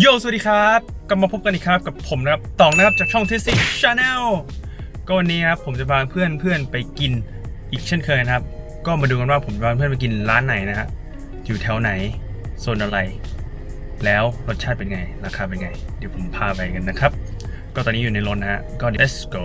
โยสวัสดีครับกลับมาพบกันอีกครับกับผมนะครับตองนะครับจากช่องเทสซี่ชาแนลก็วันนี้นะครับผมจะพาเพื่อนเพื่อนไปกินอีกเช่นเคยนะครับ ก็มาดูกันว่าผมจะพาเพื่อนไปกินร้านไหนนะฮะอยู่แถวไหนโซนอะไร แล้วรสชาติเป็นไง ราคาเป็นไง เดี๋ยวผมพาไปกันนะครับ ก็ตอนนี้อยู่ในรถนะฮะก็ let's go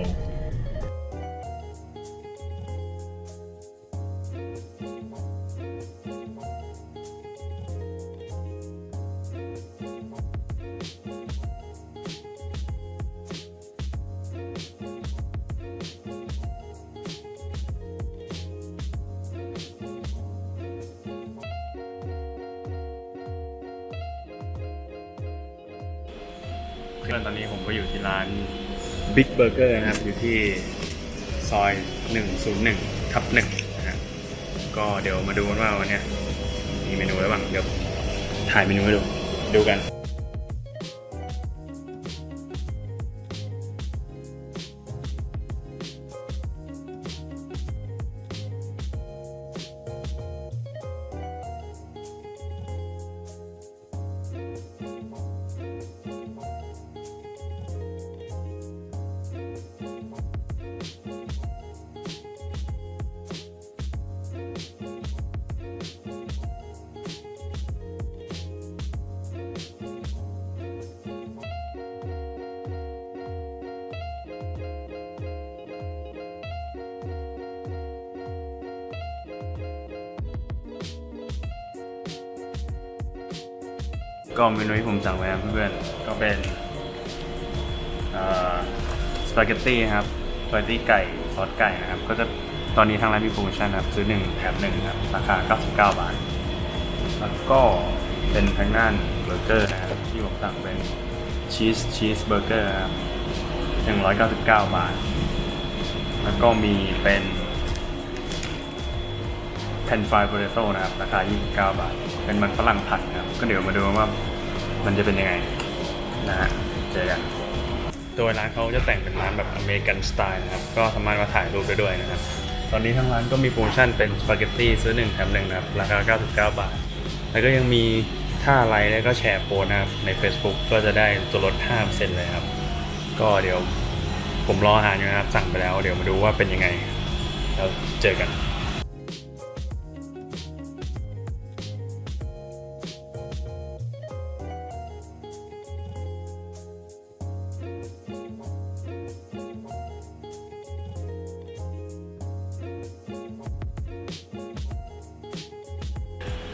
พื่อนตอนนี้ผมก็อยู่ที่ร้าน Big Burger นะครับอยู่ที่ซอย 101ทับหนึ่งนะฮะก็เดี๋ยวมาดูกันว่าวันเนี้ยมีเมนูอะไรบ้างเดี๋ยวถ่ายเมนูให้ดูดูกัน ก็เมนูที่ผมสั่งไว้นะเพื่อนๆก็เป็นสปาเกตตี้ครับสปาเกตตี้ไก่ซอสไก่นะครับ ก็จะตอนนี้ทางร้านมีโปรโมชั่นครับซื้อ1แถม1ครับราคา 99 บาท แล้วก็เป็นทางด้านเบอร์เกอร์นะครับที่ผมสั่งเป็นชีสชีสเบอร์เกอร์ครับ199 บาท แล้วก็มีเป็นแผ่นฟรายโพเตโต้นะครับ ราคา 29 บาท เป็นมันฝรั่งผัดครับ ก็เดี๋ยวมาดูว่ามันจะเป็นยังไงนะฮะเจอกันโดยร้านเขาจะแต่งเป็นร้านแบบอเมริกันสไตล์นะครับ ก็สามารถมาถ่ายรูปได้ด้วยนะครับ ตอนนี้ทางร้านก็มีโปรโมชั่นเป็นสปาเกตตี้ซื้อหนึ่งแถมหนึ่งนะครับ ราคา 99 บาท แล้วก็ยังมีถ้าไลค์แล้วก็แชร์โพสนะครับ ใน Facebook ก็จะได้ส่วนลด5%เลยครับ ก็เดี๋ยวผมรออาหารอยู่นะครับ สั่งไปแล้ว เดี๋ยวมาดูว่าเป็นยังไง แล้วเจอกัน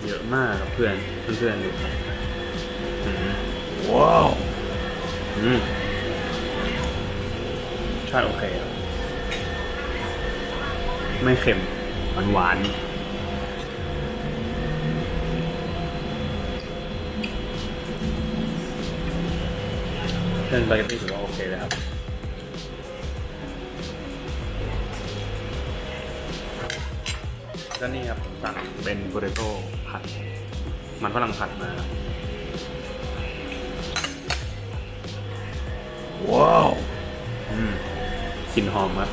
เยอะมากกับเพื่อนเพื่อนๆดูอืมว้าวอืมชาติโอเคครับไม่เค็มหวานหวานเส้นสปาเกตตี้ถือว่าโอเคเลยครับก็นี่ครับผม สั่งเป็นโปเตโต้ผัด มันฝรั่งผัดมาครับว้าวอืมกลิ่นหอมครับ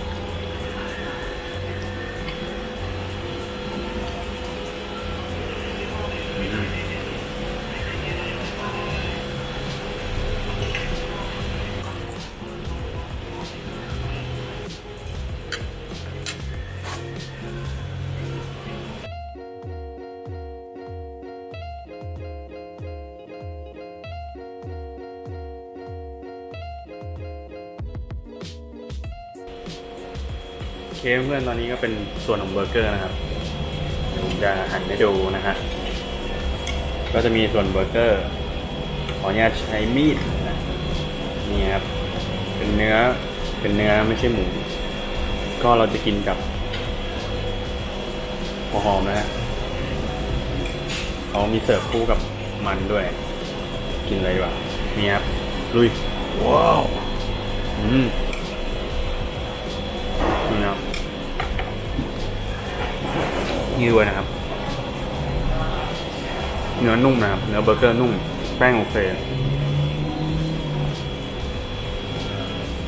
เคเพื่อนตอนนี้ก็เป็นส่วนของเบอร์เกอร์นะครับผมจะหั่นให้ดูนะฮะก็จะมีส่วนเบอร์เกอร์ขออนุญาตใช้มีดนะนี่ครับเป็นเนื้อเป็นเนื้อไม่ใช่หมู ก็เราจะกินกับหัวหอมนะฮะเขามีเสิร์ฟคู่กับมันด้วย กินเลยดีกว่านี่ครับลุยว้าวอืม ที่ด้วยนะครับ เนื้อนุ่มนะครับ เนื้อเบอร์เกอร์นุ่ม แป้งโอเค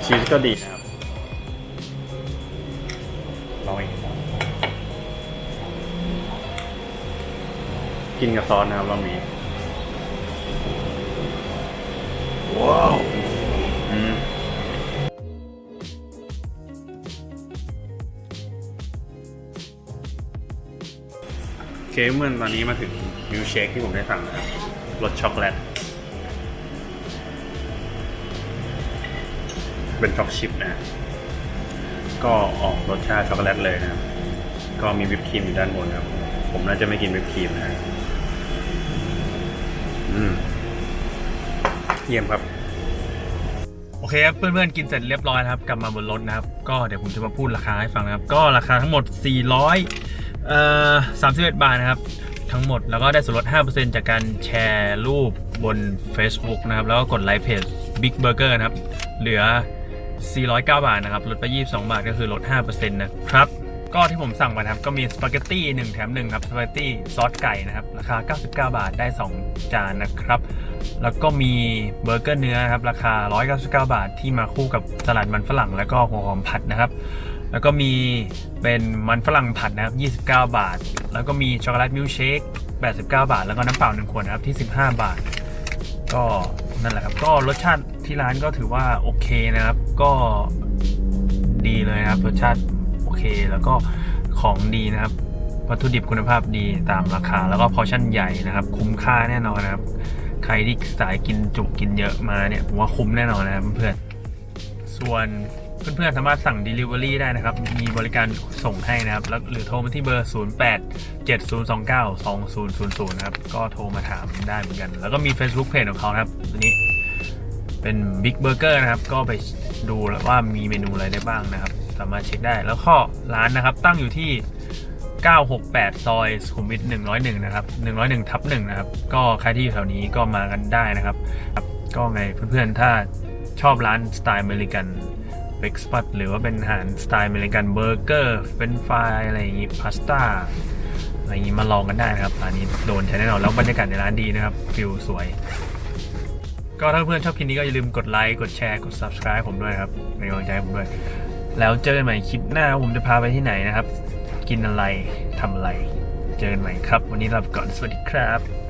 ชีสก็ดีนะครับลองอีกกินกับซอสนะครับรองมี เมื่อตอนนี้มาถึงมิลเชคที่ผมได้สั่งนะครับรสช็อกโกแลต เป็นช็อกชิพนะ ก็ออกรสชาติช็อกโกแลตเลยนะครับ ก็มีวิปครีมอยู่ด้านบนครับ ผมน่าจะไม่กินวิปครีมนะฮะอืม เยี่ยมครับโอเคครับเพื่อนๆกินเสร็จเรียบร้อยนะครับ กลับมาบนรถนะครับ ก็เดี๋ยวผมจะมาพูดราคาให้ฟังนะครับ ก็ราคาทั้งหมด 400 เอ่อ31บาทนะครับ ทั้งหมดแล้วก็ได้ส่วนลด 5%จากการแชร์รูปบน Facebook นะครับ แล้วก็กดไลค์เพจ Big Burger นะครับ เหลือ 409 บาทนะครับ ลดไป 22 บาทก็คือลด 5%นะครับ ก็ที่ผมสั่งมาครับ ก็มีสปาเกตตี้1แถม1ครับสปาเกตตี้ซอสไก่นะครับ ราคา 99 บาทได้ 2 จานนะครับ แล้วก็มีเบอร์เกอร์เนื้อครับ ราคา 199 บาทที่มาคู่กับสลัดมันฝรั่งแล้วก็หัวหอมผัดนะครับ แล้วก็มีเป็นมันฝรั่งผัดนะครับ 29 บาท แล้วก็มีช็อกโกแลตมิลค์เชค 89 บาท แล้วก็น้ำเปล่า1ขวดนะครับที่ 15 บาท ก็นั่นแหละครับ ก็รสชาติที่ร้านก็ถือว่าโอเคนะครับ ก็ดีเลยนะครับ รสชาติโอเค แล้วก็ของดีนะครับ วัตถุดิบคุณภาพดีตามราคา แล้วก็พอชั่นใหญ่นะครับ คุ้มค่าแน่นอนนะครับ ใครที่สายกินจุกินเยอะมาเนี่ยผมว่าคุ้มแน่นอนนะครับเพื่อน ส่วน เพื่อนๆสามารถสั่ง Delivery ได้นะครับ มีบริการส่งให้นะครับ แล้วหรือโทรมาที่เบอร์ 08 7029 2000 นะครับ ก็โทรมาถามได้เหมือนกัน แล้วก็มี Facebook Page ของเขาครับตัวนี้เป็น Big Burger นะครับ ก็ไปดูว่ามีเมนูอะไรได้บ้างนะครับ สามารถเช็คได้ แล้วก็ร้านนะครับตั้งอยู่ที่ 968 ซอยสุขุมวิท101 นะครับ 101ทับ1นะครับ ก็ใครที่อยู่แถวนี้ก็มากันได้นะครับครับก็ไงเพื่อนๆ ถ้าชอบร้านสไตล์อเมริกัน เบรกสปัตหรือว่าเป็นอาหารสไตล์อเมริกันเบอร์เกอร์เป็นฟรายอะไรอย่างงี้พาสต้าอะไรอย่างงี้มาลองกันได้นะครับร้านนี้โดนใช้แน่นอนแล้วบรรยากาศในร้านดีนะครับฟิลสวย ก็ถ้าเพื่อนชอบคลิปนี้ก็อย่าลืมกดไลค์กดแชร์กด subscribe ผมด้วยครับเป็นกำลังใจผมด้วย แล้วเจอกันใหม่คลิปหน้าว่าผมจะพาไปที่ไหนนะครับ กินอะไรทำอะไร เจอกันใหม่ครับ วันนี้ลาไปก่อนสวัสดีครับ